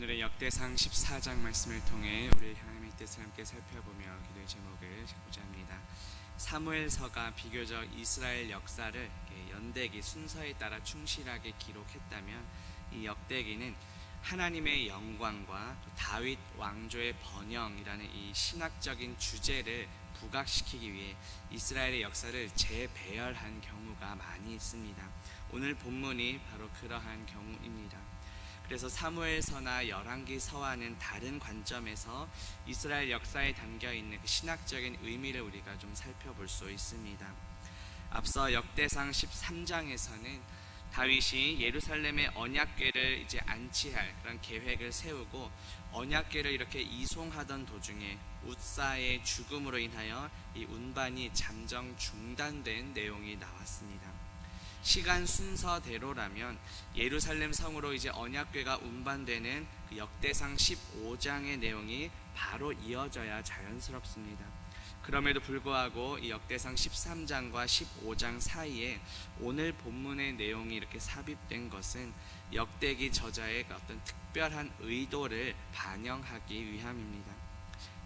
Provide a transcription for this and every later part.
오늘의 역대상 14장 말씀을 통해 우리 하나님의 뜻을 함께 살펴보며 기도의 제목을 보자 합니다. 사무엘서가 비교적 이스라엘 역사를 연대기 순서에 따라 충실하게 기록했다면 이 역대기는 하나님의 영광과 또 다윗 왕조의 번영이라는 이 신학적인 주제를 부각시키기 위해 이스라엘의 역사를 재배열한 경우가 많이 있습니다. 오늘 본문이 바로 그러한 경우입니다. 그래서 사무엘서나 열왕기서와는 다른 관점에서 이스라엘 역사에 담겨 있는 그 신학적인 의미를 우리가 좀 살펴볼 수 있습니다. 앞서 역대상 13장에서는 다윗이 예루살렘의 언약궤를 이제 안치할 그런 계획을 세우고 언약궤를 이렇게 이송하던 도중에 웃사의 죽음으로 인하여 이 운반이 잠정 중단된 내용이 나왔습니다. 시간 순서대로라면 예루살렘 성으로 이제 언약궤가 운반되는 그 역대상 15장의 내용이 바로 이어져야 자연스럽습니다. 그럼에도 불구하고 이 역대상 13장과 15장 사이에 오늘 본문의 내용이 이렇게 삽입된 것은 역대기 저자의 어떤 특별한 의도를 반영하기 위함입니다.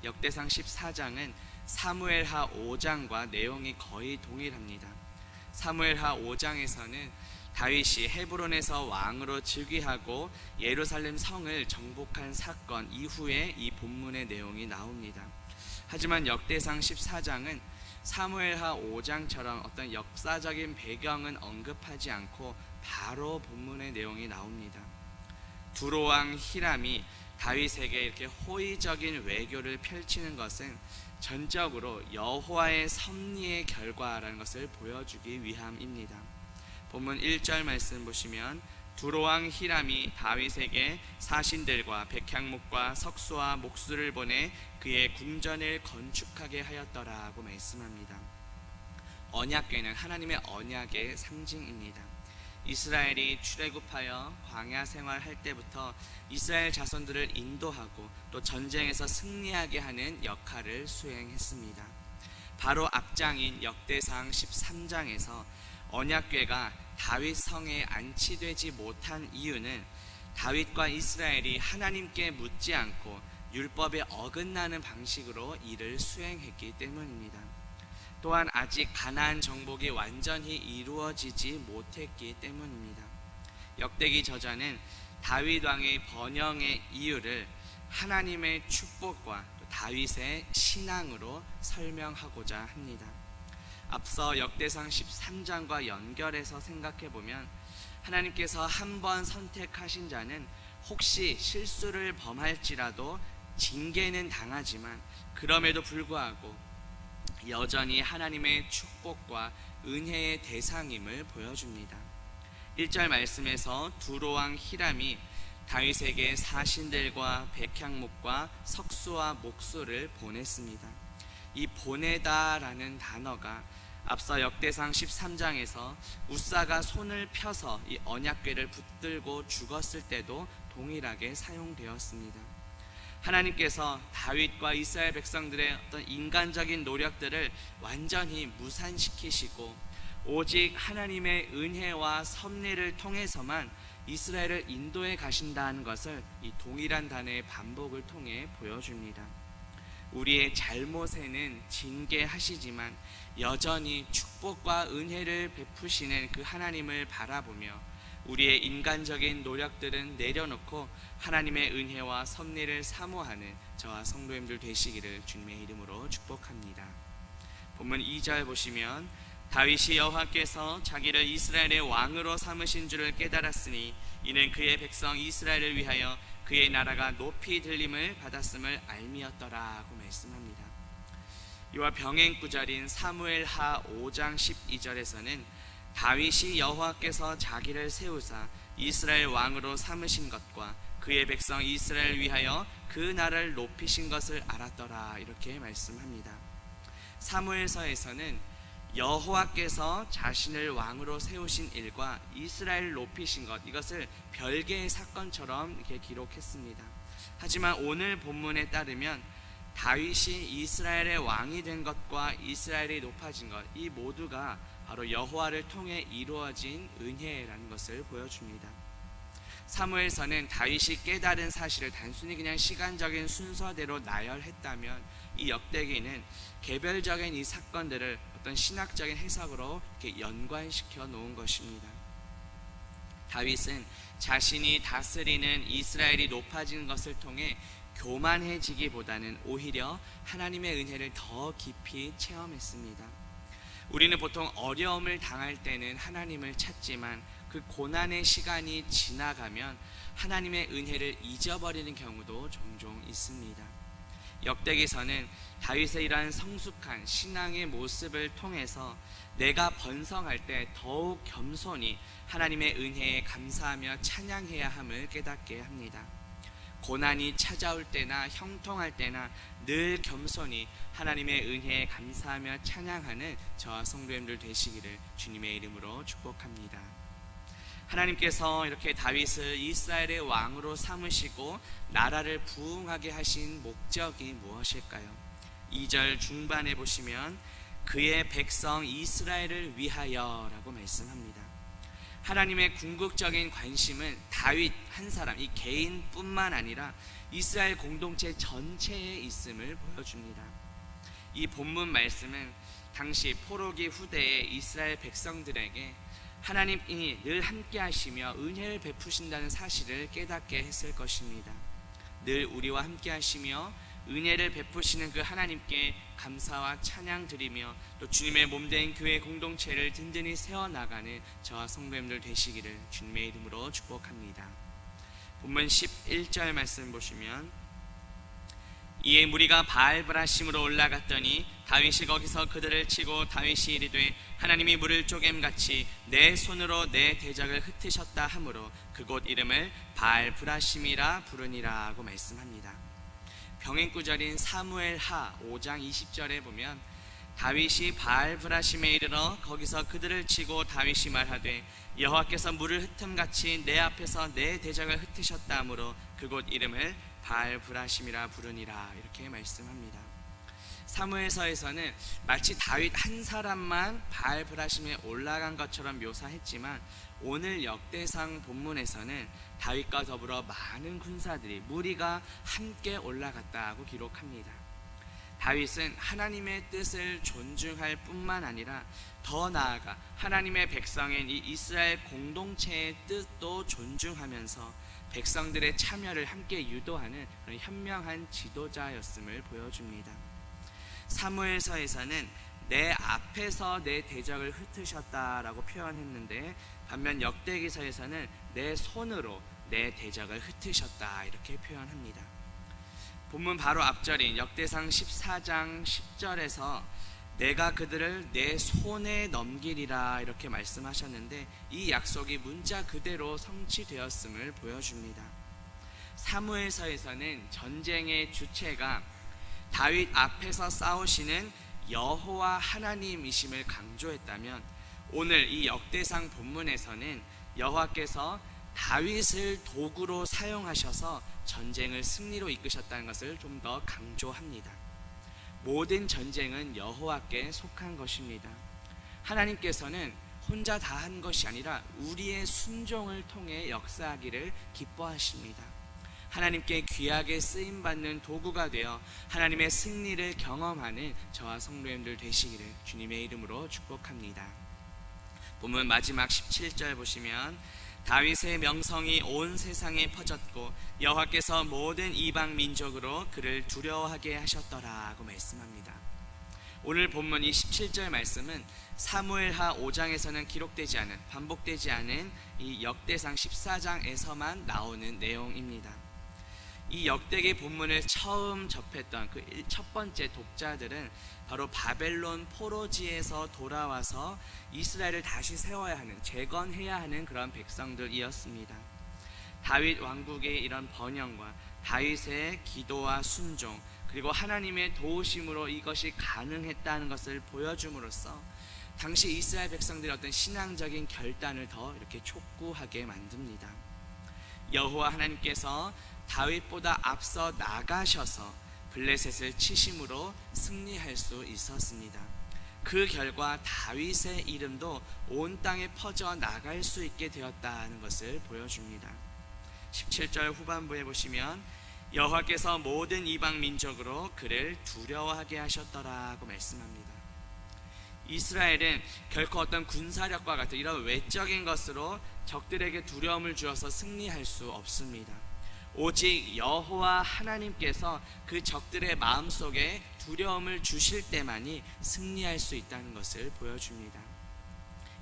역대상 14장은 사무엘하 5장과 내용이 거의 동일합니다. 사무엘하 5장에서는 다윗이 헤브론에서 왕으로 즉위하고 예루살렘 성을 정복한 사건 이후에 이 본문의 내용이 나옵니다. 하지만 역대상 14장은 사무엘하 5장처럼 어떤 역사적인 배경은 언급하지 않고 바로 본문의 내용이 나옵니다. 두로왕 히람이 다윗에게 이렇게 호의적인 외교를 펼치는 것은 전적으로 여호와의 섭리의 결과라는 것을 보여주기 위함입니다. 본문 1절 말씀 보시면 두로왕 히람이 다윗에게 사신들과 백향목과 석수와 목수를 보내 그의 궁전을 건축하게 하였더라고 말씀합니다. 언약궤는 하나님의 언약의 상징입니다. 이스라엘이 출애굽하여 광야 생활할 때부터 이스라엘 자손들을 인도하고 또 전쟁에서 승리하게 하는 역할을 수행했습니다. 바로 앞장인 역대상 13장에서 언약궤가 다윗 성에 안치되지 못한 이유는 다윗과 이스라엘이 하나님께 묻지 않고 율법에 어긋나는 방식으로 일을 수행했기 때문입니다. 또한 아직 가나안 정복이 완전히 이루어지지 못했기 때문입니다. 역대기 저자는 다윗 왕의 번영의 이유를 하나님의 축복과 다윗의 신앙으로 설명하고자 합니다. 앞서 역대상 13장과 연결해서 생각해 보면 하나님께서 한 번 선택하신 자는 혹시 실수를 범할지라도 징계는 당하지만 그럼에도 불구하고 여전히 하나님의 축복과 은혜의 대상임을 보여줍니다. 1절 말씀에서 두로왕 히람이 다윗에게 사신들과 백향목과 석수와 목수를 보냈습니다. 이 보내다라는 단어가 앞서 역대상 13장에서 우사가 손을 펴서 이 언약궤를 붙들고 죽었을 때도 동일하게 사용되었습니다. 하나님께서 다윗과 이스라엘 백성들의 어떤 인간적인 노력들을 완전히 무산시키시고 오직 하나님의 은혜와 섭리를 통해서만 이스라엘을 인도해 가신다는 것을 이 동일한 단어의 반복을 통해 보여줍니다. 우리의 잘못에는 징계하시지만 여전히 축복과 은혜를 베푸시는 그 하나님을 바라보며 우리의 인간적인 노력들은 내려놓고 하나님의 은혜와 섭리를 사모하는 저와 성도님들 되시기를 주님의 이름으로 축복합니다. 본문 2절 보시면 다윗이 여호와께서 자기를 이스라엘의 왕으로 삼으신 줄을 깨달았으니 이는 그의 백성 이스라엘을 위하여 그의 나라가 높이 들림을 받았음을 알미었더라고 말씀합니다. 이와 병행 구절인 사무엘하 5장 12절에서는 다윗이 여호와께서 자기를 세우사 이스라엘 왕으로 삼으신 것과 그의 백성 이스라엘 위하여 그 나라를 높이신 것을 알았더라 이렇게 말씀합니다. 사무엘서에서는 여호와께서 자신을 왕으로 세우신 일과 이스라엘 높이신 것 이것을 별개의 사건처럼 이렇게 기록했습니다. 하지만 오늘 본문에 따르면 다윗이 이스라엘의 왕이 된 것과 이스라엘이 높아진 것 이 모두가 바로 여호와를 통해 이루어진 은혜라는 것을 보여줍니다. 사무엘서는 다윗이 깨달은 사실을 단순히 그냥 시간적인 순서대로 나열했다면 이 역대기는 개별적인 이 사건들을 어떤 신학적인 해석으로 이렇게 연관시켜 놓은 것입니다. 다윗은 자신이 다스리는 이스라엘이 높아지는 것을 통해 교만해지기보다는 오히려 하나님의 은혜를 더 깊이 체험했습니다. 우리는 보통 어려움을 당할 때는 하나님을 찾지만 그 고난의 시간이 지나가면 하나님의 은혜를 잊어버리는 경우도 종종 있습니다. 역대기서는 다윗의 이러한 성숙한 신앙의 모습을 통해서 내가 번성할 때 더욱 겸손히 하나님의 은혜에 감사하며 찬양해야 함을 깨닫게 합니다. 고난이 찾아올 때나 형통할 때나 늘 겸손히 하나님의 은혜에 감사하며 찬양하는 저와 성도님들 되시기를 주님의 이름으로 축복합니다. 하나님께서 이렇게 다윗을 이스라엘의 왕으로 삼으시고 나라를 부흥하게 하신 목적이 무엇일까요? 2절 중반에 보시면 그의 백성 이스라엘을 위하여라고 말씀합니다. 하나님의 궁극적인 관심은 다윗 한 사람 이 개인뿐만 아니라 이스라엘 공동체 전체에 있음을 보여줍니다. 이 본문 말씀은 당시 포로기 후대의 이스라엘 백성들에게 하나님이 늘 함께 하시며 은혜를 베푸신다는 사실을 깨닫게 했을 것입니다. 늘 우리와 함께 하시며 은혜를 베푸시는 그 하나님께 감사와 찬양 드리며 또 주님의 몸된 교회 공동체를 든든히 세워 나가는 저와 성도님들 되시기를 주님의 이름으로 축복합니다. 본문 11절 말씀 보시면 이에 무리가 바알브라심으로 올라갔더니 다윗이 거기서 그들을 치고 다윗이 이르되 하나님이 물을 쪼갬같이 내 손으로 내 대적을 흩으셨다 하므로 그곳 이름을 바알브라심이라 부르니라고 말씀합니다. 병행구절인 사무엘하 5장 20절에 보면 다윗이 바알브라심에 이르러 거기서 그들을 치고 다윗이 말하되 여호와께서 물을 흩음같이 내 앞에서 내 대적을 흩으셨다 하므로 그곳 이름을 바알 브라심이라 부르니라 이렇게 말씀합니다. 사무엘서에서는 마치 다윗 한 사람만 바알 브라심에 올라간 것처럼 묘사했지만 오늘 역대상 본문에서는 다윗과 더불어 많은 군사들이 무리가 함께 올라갔다고 기록합니다. 다윗은 하나님의 뜻을 존중할 뿐만 아니라 더 나아가 하나님의 백성인 이 이스라엘 공동체의 뜻도 존중하면서 백성들의 참여를 함께 유도하는 그런 현명한 지도자였음을 보여줍니다. 사무엘서에서는 내 앞에서 내 대적을 흩으셨다라고 표현했는데 반면 역대기서에서는 내 손으로 내 대적을 흩으셨다 이렇게 표현합니다. 본문 바로 앞절인 역대상 14장 10절에서 내가 그들을 내 손에 넘기리라 이렇게 말씀하셨는데 이 약속이 문자 그대로 성취되었음을 보여줍니다. 사무엘서에서는 전쟁의 주체가 다윗 앞에서 싸우시는 여호와 하나님이심을 강조했다면 오늘 이 역대상 본문에서는 여호와께서 다윗을 도구로 사용하셔서 전쟁을 승리로 이끄셨다는 것을 좀 더 강조합니다. 모든 전쟁은 여호와께 속한 것입니다. 하나님께서는 혼자 다 한 것이 아니라 우리의 순종을 통해 역사하기를 기뻐하십니다. 하나님께 귀하게 쓰임 받는 도구가 되어 하나님의 승리를 경험하는 저와 성도님들 되시기를 주님의 이름으로 축복합니다. 본문 마지막 17절 보시면 다윗의 명성이 온 세상에 퍼졌고 여호와께서 모든 이방 민족으로 그를 두려워하게 하셨더라고 말씀합니다. 오늘 본문 이 17절 말씀은 사무엘하 5장에서는 기록되지 않은 반복되지 않은 이 역대상 14장에서만 나오는 내용입니다. 이 역대기 본문을 처음 접했던 그 첫 번째 독자들은 바로 바벨론 포로지에서 돌아와서 이스라엘을 다시 세워야 하는 재건해야 하는 그런 백성들이었습니다. 다윗 왕국의 이런 번영과 다윗의 기도와 순종 그리고 하나님의 도우심으로 이것이 가능했다는 것을 보여줌으로써 당시 이스라엘 백성들의 어떤 신앙적인 결단을 더 이렇게 촉구하게 만듭니다. 여호와 하나님께서 다윗보다 앞서 나가셔서 블레셋을 치심으로 승리할 수 있었습니다. 그 결과 다윗의 이름도 온 땅에 퍼져 나갈 수 있게 되었다는 것을 보여줍니다. 17절 후반부에 보시면 여호와께서 모든 이방 민족으로 그를 두려워하게 하셨더라고 말씀합니다. 이스라엘은 결코 어떤 군사력과 같은 이런 외적인 것으로 적들에게 두려움을 주어서 승리할 수 없습니다. 오직 여호와 하나님께서 그 적들의 마음속에 두려움을 주실 때만이 승리할 수 있다는 것을 보여줍니다.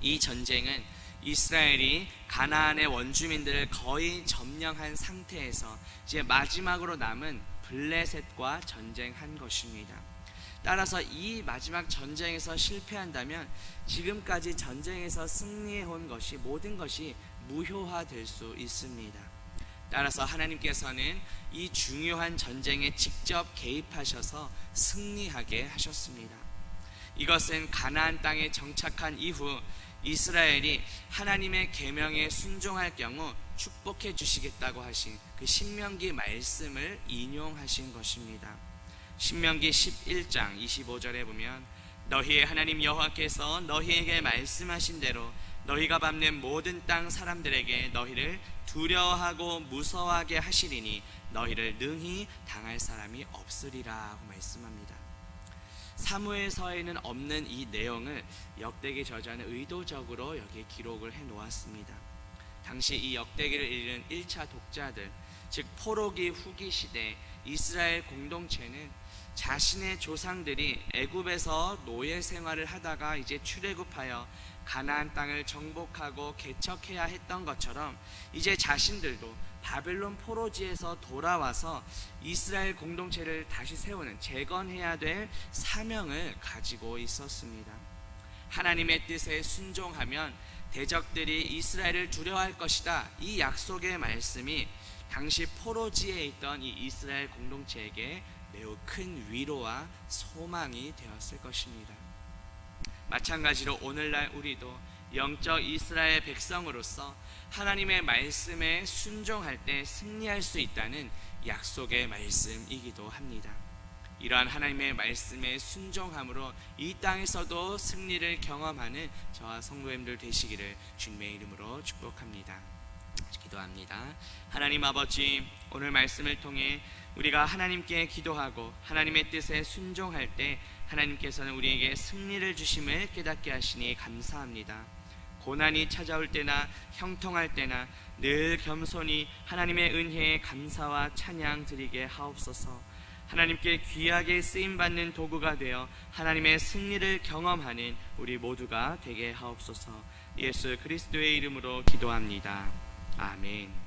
이 전쟁은 이스라엘이 가나안의 원주민들을 거의 점령한 상태에서 이제 마지막으로 남은 블레셋과 전쟁한 것입니다. 따라서 이 마지막 전쟁에서 실패한다면 지금까지 전쟁에서 승리해 온 것이 모든 것이 무효화될 수 있습니다. 따라서 하나님께서는 이 중요한 전쟁에 직접 개입하셔서 승리하게 하셨습니다. 이것은 가나안 땅에 정착한 이후 이스라엘이 하나님의 계명에 순종할 경우 축복해 주시겠다고 하신 그 신명기 말씀을 인용하신 것입니다. 신명기 11장 25절에 보면 너희의 하나님 여호와께서 너희에게 말씀하신 대로 너희가 밟는 모든 땅 사람들에게 너희를 두려워하고 무서워하게 하시리니 너희를 능히 당할 사람이 없으리라고 말씀합니다. 사무엘서에는 없는 이 내용을 역대기 저자는 의도적으로 여기에 기록을 해 놓았습니다. 당시 이 역대기를 읽은 1차 독자들, 즉 포로기 후기 시대 이스라엘 공동체는 자신의 조상들이 애굽에서 노예 생활을 하다가 이제 출애굽하여 가나안 땅을 정복하고 개척해야 했던 것처럼 이제 자신들도 바벨론 포로지에서 돌아와서 이스라엘 공동체를 다시 세우는 재건해야 될 사명을 가지고 있었습니다. 하나님의 뜻에 순종하면 대적들이 이스라엘을 두려워할 것이다. 이 약속의 말씀이 당시 포로지에 있던 이 이스라엘 공동체에게 매우 큰 위로와 소망이 되었을 것입니다. 마찬가지로 오늘날 우리도 영적 이스라엘 백성으로서 하나님의 말씀에 순종할 때 승리할 수 있다는 약속의 말씀이기도 합니다. 이러한 하나님의 말씀에 순종함으로 이 땅에서도 승리를 경험하는 저와 성도님들 되시기를 주님의 이름으로 축복합니다. 기도합니다. 하나님 아버지, 오늘 말씀을 통해 우리가 하나님께 기도하고 하나님의 뜻에 순종할 때 하나님께서는 우리에게 승리를 주심을 깨닫게 하시니 감사합니다. 고난이 찾아올 때나 형통할 때나 늘 겸손히 하나님의 은혜에 감사와 찬양 드리게 하옵소서. 하나님께 귀하게 쓰임 받는 도구가 되어 하나님의 승리를 경험하는 우리 모두가 되게 하옵소서. 예수 그리스도의 이름으로 기도합니다. 아멘.